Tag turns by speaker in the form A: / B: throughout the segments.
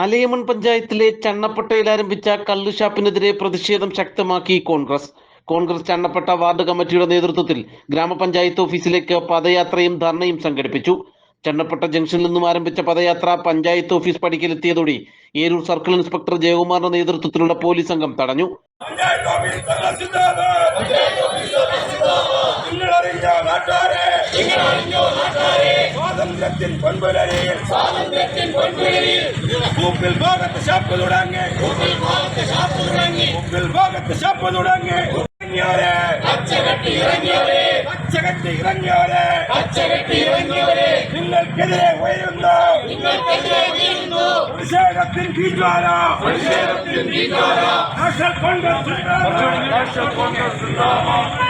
A: അലയമൺ പഞ്ചായത്തിലെ ചണ്ണപ്പട്ടയിൽ ആരംഭിച്ച കള്ളുഷാപ്പിനെതിരെ പ്രതിഷേധം ശക്തമാക്കി കോൺഗ്രസ്. കോൺഗ്രസ് ചണ്ണപ്പട്ട വാർഡ് കമ്മിറ്റിയുടെ നേതൃത്വത്തിൽ ഗ്രാമപഞ്ചായത്ത് ഓഫീസിലേക്ക് പദയാത്രയും ധർണയും സംഘടിപ്പിച്ചു. ചണ്ണപ്പട്ട ജംഗ്ഷനിൽ നിന്നും ആരംഭിച്ച പദയാത്ര പഞ്ചായത്ത് ഓഫീസ് പടിക്കലെത്തിയതോടെ ഏരൂർ സർക്കിൾ ഇൻസ്പെക്ടർ ജയകുമാറിന്റെ നേതൃത്വത്തിലുള്ള പോലീസ് സംഘം തടഞ്ഞു.
B: പഞ്ചായത്ത് ഓഫീസ് തലസിതാവ് നിങ്ങളറിഞ്ഞ നാട്ടാരെ സ്വാതന്ത്ര്യത്തിൻ പൊൻപുലരിയിൽ. മൂക്കിൽ ഭാഗത്ത് ഷാപ്പ് തുടങ്ങി. മൂക്കിൽ ഭാഗത്ത് ഷാപ്പ് തുടങ്ങി. ഇറങ്ങിയോരെ? പച്ചകെട്ടി ഇറങ്ങിയോരെ? നിങ്ങൾക്കെതിരെ ഉയരുന്നു. പ്രതിഷേധത്തിൻ തീജ്വാല നാഷണൽ കോൺഗ്രസ്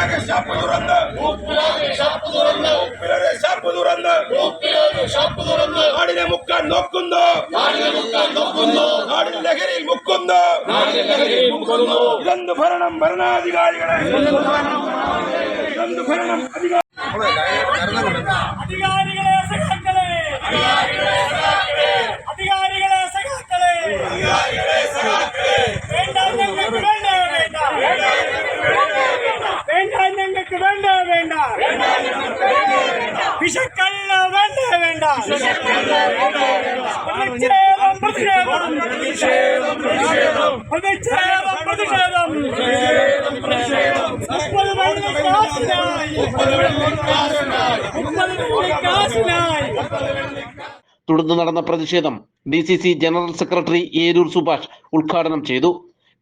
B: ಉಪ್ಪಿಲಾಗೆ ಶಾಪು ದುರಂದ ಉಪ್ಪಿಲಾಗೆ ಶಾಪು ದುರಂದ ಉಪ್ಪಿಲಾಗೆ ಶಾಪು ದುರಂದ ಉಪ್ಪಿಲಾಗೆ ಶಾಪು ದುರಂದ ನಾಡಿನ ಮುಕ್ಕ ನೊಕ್ಕುಂದ ನಾಡಿನ ಮುಕ್ಕ ನೊಕ್ಕುಂದ
C: ನಾಡಿನ ಲಹರಿ ಮುಕ್ಕುಂದ ನಾಡಿನ ಲಹರಿ ಮುಕ್ಕುಂದ ಇದೊಂದು ಭರಣಂ ಭರಣಾಧಿಕಾರಿಗಳೇ ಇದೊಂದು ಭರಣಂ ಅಧಿಕಾರಿಗಳೇ വിഷക്കല്ല വേണ്ട വേണ്ട.
A: തുടർന്ന് നടന്ന പ്രതിഷേധം D C C general secretary Eroor Subhash ഉദ്ഘാടനം ചെയ്തു.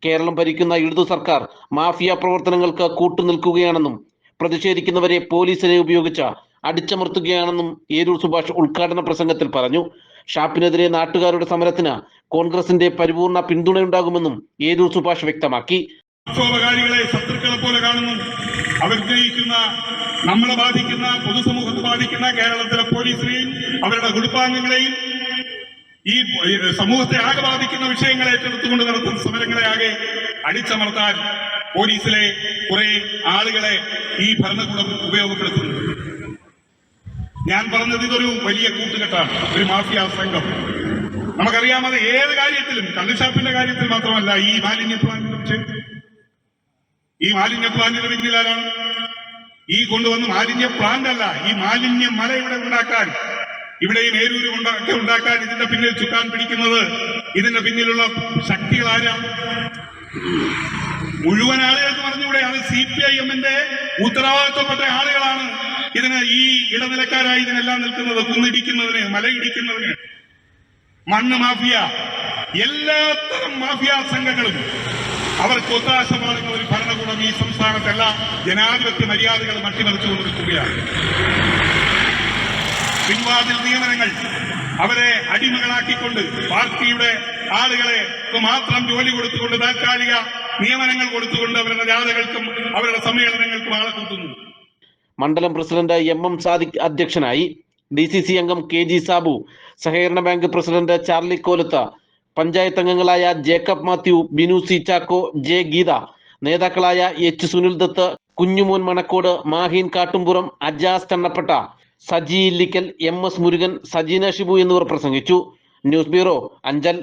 A: കേരളം ഭരിക്കുന്ന ഇടതു സർക്കാർ മാഫിയ പ്രവർത്തനങ്ങൾക്ക് കൂട്ടുനിൽക്കുകയാണെന്നും പ്രതിഷേധിക്കുന്നവരെ പോലീസിനെ ഉപയോഗിച്ച് അടിച്ചമർത്തുകയാണെന്നും ഏരൂർ സുഭാഷ് ഉദ്ഘാടന പ്രസംഗത്തിൽ പറഞ്ഞു. ഷാപ്പിനെതിരെ നാട്ടുകാരുടെ സമരത്തിന് കോൺഗ്രസിന്റെ പരിപൂർണ പിന്തുണയുണ്ടാകുമെന്നും ഏരൂർ സുഭാഷ് വ്യക്തമാക്കി.
D: പ്രക്ഷോഭകാരികളെ ശത്രുക്കളെ പോലെ കാണുന്നു. അവർ ജയിക്കുന്ന നമ്മളെ ബാധിക്കുന്ന പൊതുസമൂഹത്തെ ബാധിക്കുന്ന കേരളത്തിലെ പോലീസിനെയും അവരുടെ കുടുംബാംഗങ്ങളെയും ഈ സമൂഹത്തെ ആകെ ബാധിക്കുന്ന വിഷയങ്ങളെ ഏറ്റെടുത്തുകൊണ്ട് നടത്തുന്ന സമരങ്ങളെ ആകെ അടിച്ചമർത്താൻ പോലീസിലെ കുറെ ആളുകളെ ഈ ഭരണകൂടം ഉപയോഗപ്പെടുത്തുന്നു. ഞാൻ പറഞ്ഞത് ഇതൊരു വലിയ കൂട്ടുകെട്ടാണ് ഒരു മാഫിയ സംഘം. നമുക്കറിയാം അത് ഏത് കാര്യത്തിലും കള്ളുഷാപ്പിന്റെ കാര്യത്തിൽ മാത്രമല്ല ഈ മാലിന്യ പ്ലാന്റിലും ചെയ്തു ഈ മാലിന്യ പ്ലാന്റിന്റെ പിന്നിലാണ് ഈ കൊണ്ടുവന്ന് മാലിന്യ പ്ലാന്റ് അല്ല ഈ മാലിന്യ മല ഇവിടെ ഉണ്ടാക്കാൻ. ഇവിടെ ഈ മേരൂരും ഒക്കെ ഉണ്ടാക്കാൻ ഇതിന്റെ പിന്നിൽ ചുക്കാൻ പിടിക്കുന്നത്. ഇതിന്റെ പിന്നിലുള്ള ശക്തികൾ ആരാണ് മുഴുവൻ ആളുകൾക്ക് പറഞ്ഞുകൂടെ അത് സി പി ഐ എമ്മിന്റെ ഉത്തരവാദിത്വപ്പെട്ട ആളുകളാണ്. ഇതിന് ഈ ഇടനിലക്കാരായി ഇതിനെല്ലാം നിൽക്കുന്നത് കുന്നിടിക്കുന്നതിന് മലയിടിക്കുന്നതിന് മണ്ണ് മാഫിയ എല്ലാത്തരം മാഫിയ സംഘങ്ങളും അവർ ഒത്താശ പാടുന്ന ഒരു ഭരണകൂടം ഈ സംസ്ഥാനത്തെല്ലാം. ജനാധിപത്യ മര്യാദകൾ മട്ടിമറിച്ചുകൊണ്ടിരിക്കുകയാണ് പിൻവാതിൽ നിയമനങ്ങൾ അവരെ അടിമകളാക്കിക്കൊണ്ട് പാർട്ടിയുടെ ആളുകളെ മാത്രം ജോലി കൊടുത്തുകൊണ്ട് താൽക്കാലിക നിയമനങ്ങൾ കൊടുത്തുകൊണ്ട് അവരുടെ ജാഥകൾക്കും അവരുടെ സമ്മേളനങ്ങൾക്കും ആളെ കൂട്ടുന്നു.
A: മണ്ഡലം പ്രസിഡന്റ് എം എം സാദിഖ് അധ്യക്ഷനായി. ഡി സി സി അംഗം കെ ജി സാബു സഹകരണ bank president Charlie Kolath panchayat അംഗങ്ങളായ ജേക്കബ് മാത്യു ബിനു സി ചാക്കോ ജെ ഗീത നേതാക്കളായ H Sunil Dutt Kunjumon Manakkode Maheen Kattumpuram Ajas Channappatta Saji Illikkal M S Murugan Sajeena Shibu എന്നിവർ പ്രസംഗിച്ചു. News bureau Anchal.